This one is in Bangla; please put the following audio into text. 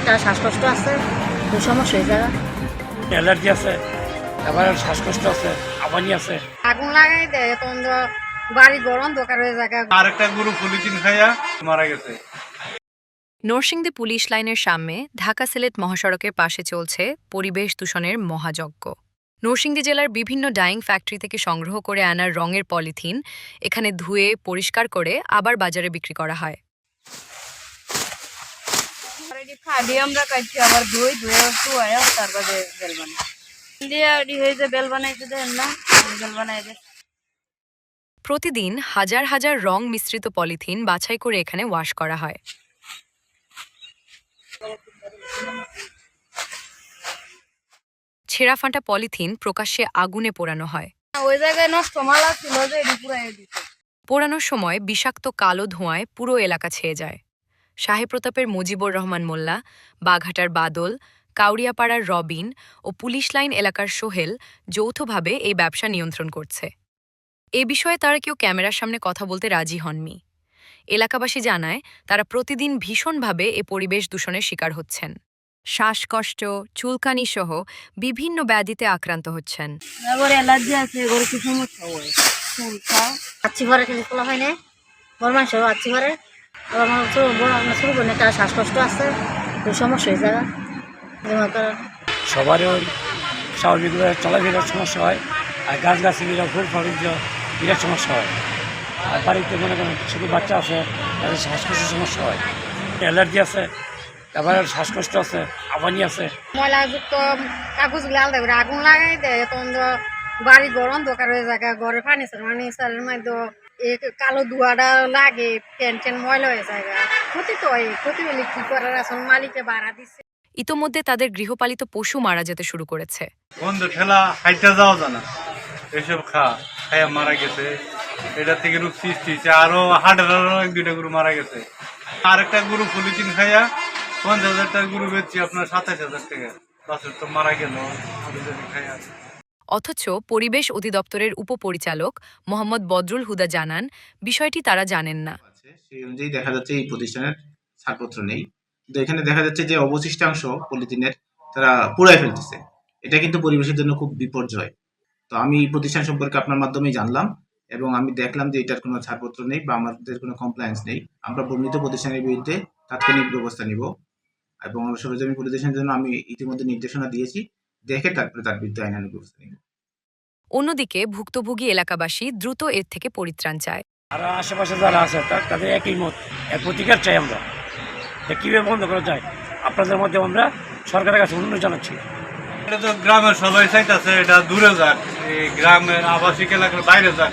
একটা শ্বাসকষ্ট আছে সমস্যা হয়ে যায় অ্যালার্জি আছে আবার শ্বাসকষ্ট আছে আবানি আছে। আগুন লাগাই দেয় তখন বাড়ি গরম দরকার হয়ে যায় আরেকটা গরু পলিথিন খাইয়া মারা গেছে। নরসিংদী পুলিশ লাইনের সামনে ঢাকা সিলেট মহাসড়কের পাশে চলছে পরিবেশ দূষণের মহাযজ্ঞ। নরসিংদী জেলার বিভিন্ন ডাইং ফ্যাক্টরি থেকে সংগ্রহ করে আনার রঙের পলিথিন এখানে ধুয়ে পরিষ্কার করে আবার বাজারে বিক্রি করা হয়। খালি আমরা কাটছি আবার দই ধুয়ে শুয়ে তার বাদে বেল বানাই। দিয়ে রেডি বেল বানাইতে দেন না বেল বানাই প্রতিদিন হাজার হাজার রং মিশ্রিত পলিথিন বাছাই করে এখানে ওয়াশ করা হয়। ছেঁড়া ফাঁটা পলিথিন প্রকাশ্যে আগুনে পোড়ানো হয়। ওই জায়গায় নষ্ট মালা ছিল যে পোড়ানোর সময় বিষাক্ত কালো ধোঁয়ায় পুরো এলাকা ছেয়ে যায়। শাহে প্রতাপের মুজিবুর রহমান মোল্লা বাঘাটার বাদল কাউরিয়াপাড়ার রবিন ও পুলিশ লাইন এলাকার সোহেল যৌথভাবে এই ব্যবসা নিয়ন্ত্রণ করছে। এ বিষয়ে তারা কেউ ক্যামেরার সামনে কথা বলতে রাজি হননি। এলাকাবাসী জানায় তারা প্রতিদিন ভীষণভাবে এ পরিবেশ দূষণের শিকার হচ্ছেন। শ্বাসকষ্ট চুলকানি সহ বিভিন্ন ব্যাধিতে আক্রান্ত হচ্ছেন। আছে সমস্যা চুলকা ঘরে হয় না আমার শুরু বড় আমার শুরু করেন একটা শ্বাসকষ্ট আছে ওই সমস্যা হয়ে যায় যেমন কারণ সবারই ওই স্বাভাবিকভাবে চলাফেরার সমস্যা হয় আর গাছ গাছগুলো ফুল ফলিত বিরাট সমস্যা হয়। আর বাড়িতে মনে করেন ছোটো বাচ্চা আছে তাদের শ্বাসকষ্টের সমস্যা হয়। অ্যালার্জি আছে আবার শ্বাসকষ্ট আছে আবানি আছে। ময়লাযুক্ত কাগজগুলো আলাদা করে আগুন লাগাই দেয় তখন বাড়ি গরম দরকার হয়ে যায় ঘরে ফার্নিচার ফার্নিচারের মধ্যে এই কালো ধোঁয়াটা লাগে ফ্যান ট্যান ময়লা হয়ে যায়। ক্ষতি তো হয় ক্ষতি হলে কি করার আসলে মালিকে ভাড়া দিচ্ছে ইতোমধ্যে তাদের গৃহপালিত পশু মারা যেতে শুরু করেছে। বন্ধ ঠেলা হাইটা যাওয়া জানা। এসব খা খাইয়া মারা গেছে। এটা থেকে রূপ সৃষ্টি হয়েছে। আরও হাটেরও এক দুইটা গরু মারা গেছে। আরেকটা গরু পলিথিন খাইয়া পঞ্চাশ হাজার টাকা গরু বেচছি আপনার সাতাশ হাজার টাকা। বছর তো মারা গেল খাইয়া অথচ পরিবেশ অধিদপ্তরের উপপরিচালক মোহাম্মদ বদরুল হুদা জানান, বিষয়টি তারা জানেন না। সেই অনুযায়ী দেখা যাচ্ছে এই প্রতিষ্ঠানের ছাড়পত্র নেই। কিন্তু এখানে দেখা যাচ্ছে যে অবশিষ্টাংশ পলিথিনের তারা পুড়াই ফেলতেছে। এটা কিন্তু পরিবেশের জন্য খুব বিপর্যয়। তো আমি এই প্রতিষ্ঠান সম্পর্কে আপনার মাধ্যমেই জানলাম এবং আমি দেখলাম যে এটার কোনো ছাড়পত্র নেই বা আমাদের কোনো কমপ্লায়েন্স নেই। আমরা বর্ণিত প্রতিষ্ঠানের বিরুদ্ধে তাৎক্ষণিক ব্যবস্থা নিব এবং সরজমিন পরিদর্শনের জন্য আমি ইতিমধ্যে নির্দেশনা দিয়েছি। দেখে তারপরে তার বিরুদ্ধে আইনানুগ ব্যবস্থা নিব। অন্যদিকে ভুক্তভোগী এলাকাবাসী দ্রুত এর থেকে পরিত্রাণ চায়। আর আশেপাশে যারা আছে তাদের একই মত। এক প্রতিকার চাই আমরা। কীভাবে বন্ধ করা যায় আপনাদের মধ্যে আমরা সরকারের কাছে অনুরোধ জানাচ্ছি। এটা তো গ্রামের সবাই চাইতেছে এটা দূরে যাক। এই গ্রামের আবাসিক এলাকার বাইরে যাক।